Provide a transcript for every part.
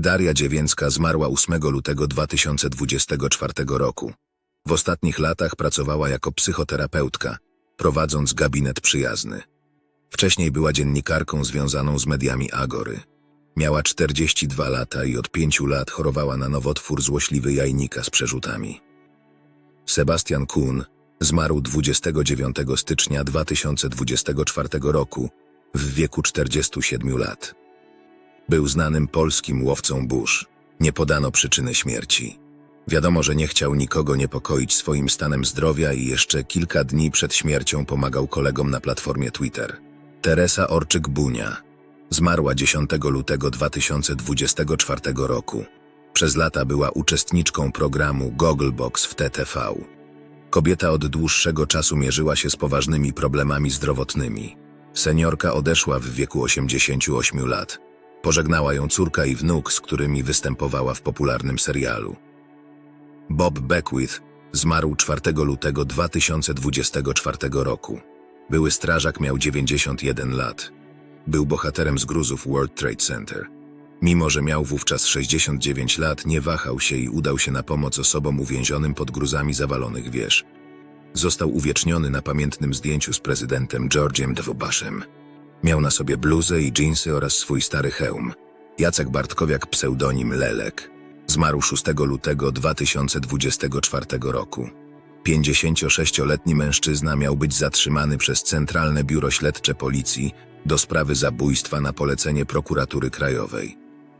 Daria Dziewięcka zmarła 8 lutego 2024 roku. W ostatnich latach pracowała jako psychoterapeutka, prowadząc gabinet przyjazny. Wcześniej była dziennikarką związaną z mediami Agory. Miała 42 lata i od 5 lat chorowała na nowotwór złośliwy jajnika z przerzutami. Sebastian Kuhn zmarł 29 stycznia 2024 roku w wieku 47 lat. Był znanym polskim łowcą burz. Nie podano przyczyny śmierci. Wiadomo, że nie chciał nikogo niepokoić swoim stanem zdrowia i jeszcze kilka dni przed śmiercią pomagał kolegom na platformie Twitter. Teresa Orczyk-Bunia zmarła 10 lutego 2024 roku. Przez lata była uczestniczką programu Gogglebox w TTV. Kobieta od dłuższego czasu mierzyła się z poważnymi problemami zdrowotnymi. Seniorka odeszła w wieku 88 lat. Pożegnała ją córka i wnuk, z którymi występowała w popularnym serialu. Bob Beckwith zmarł 4 lutego 2024 roku. Były strażak miał 91 lat. Był bohaterem zgruzów World Trade Center. Mimo, że miał wówczas 69 lat, nie wahał się i udał się na pomoc osobom uwięzionym pod gruzami zawalonych wież. Został uwieczniony na pamiętnym zdjęciu z prezydentem George'em W. Miał na sobie bluzę i dżinsy oraz swój stary hełm. Jacek Bartkowiak, pseudonim Lelek. Zmarł 6 lutego 2024 roku. 56-letni mężczyzna miał być zatrzymany przez Centralne Biuro Śledcze Policji do sprawy zabójstwa na polecenie prokuratury krajowej.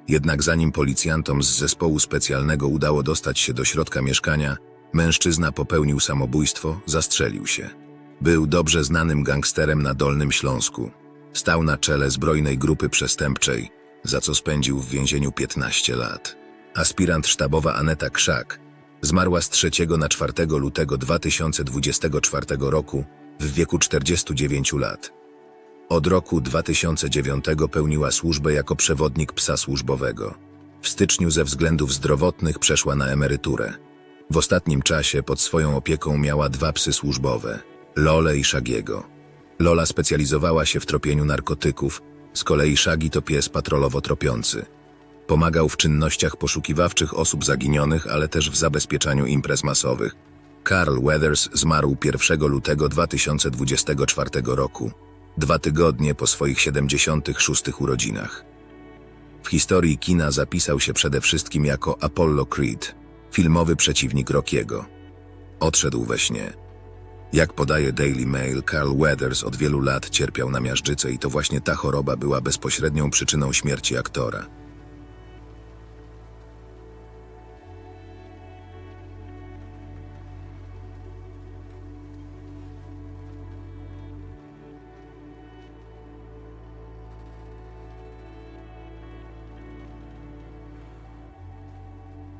Jednak zanim policjantom z zespołu specjalnego udało dostać się do środka mieszkania, mężczyzna popełnił samobójstwo, zastrzelił się. Był dobrze znanym gangsterem na Dolnym Śląsku. Stał na czele zbrojnej grupy przestępczej, za co spędził w więzieniu 15 lat. Aspirant sztabowa Aneta Krzak zmarła z 3 na 4 lutego 2024 roku w wieku 49 lat. Od roku 2009 pełniła służbę jako przewodnik psa służbowego. W styczniu ze względów zdrowotnych przeszła na emeryturę. W ostatnim czasie pod swoją opieką miała dwa psy służbowe, Lole i Szagiego. Lola specjalizowała się w tropieniu narkotyków, z kolei Shaggy to pies patrolowo tropiący. Pomagał w czynnościach poszukiwawczych osób zaginionych, ale też w zabezpieczaniu imprez masowych. Carl Weathers zmarł 1 lutego 2024 roku, dwa tygodnie po swoich 76 urodzinach. W historii kina zapisał się przede wszystkim jako Apollo Creed, filmowy przeciwnik Rockiego. Odszedł we śnie. Jak podaje Daily Mail, Carl Weathers od wielu lat cierpiał na miażdżycę i to właśnie ta choroba była bezpośrednią przyczyną śmierci aktora.